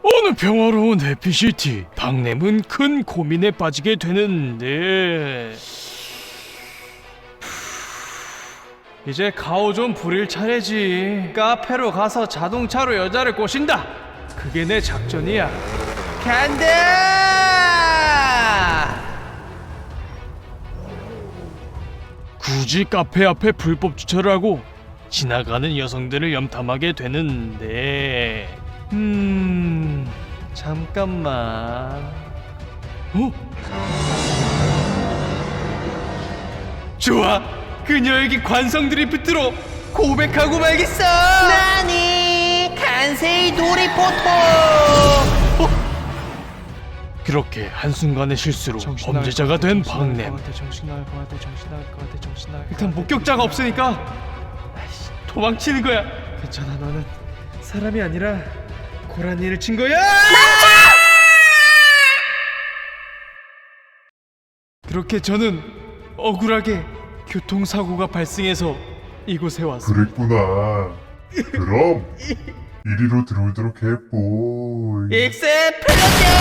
어느 평화로운 해피시티 박냄은 큰 고민에 빠지게 되는데. 이제 가오 좀 부릴 차례지. 카페로 가서 자동차로 여자를 꼬신다. 그게 내 작전이야. 간다 굳이 카페 앞에 불법 주차를 하고 지나가는 여성들을 염탐하게 되는데. 음 잠깐만. 어? 좋아. 그녀에게 관성 드리프트로 고백하고 말겠어. 나니 간세이 놀이포토. 그렇게 한순간의 실수로 범죄자가 된 박냄. 정신 나갈 것 같아 정신 나갈 것 같아 정신 나갈 것 일단 목격자가 없으니까 아이씨, 도망치는 거야. 괜찮아 너는 사람이 아니라 고라니를 친 거야 그렇게 저는 억울하게 교통사고가 발생해서 이곳에 왔어 그랬구나. 그럼 이리로 들어오도록 해보이. 익세 플러스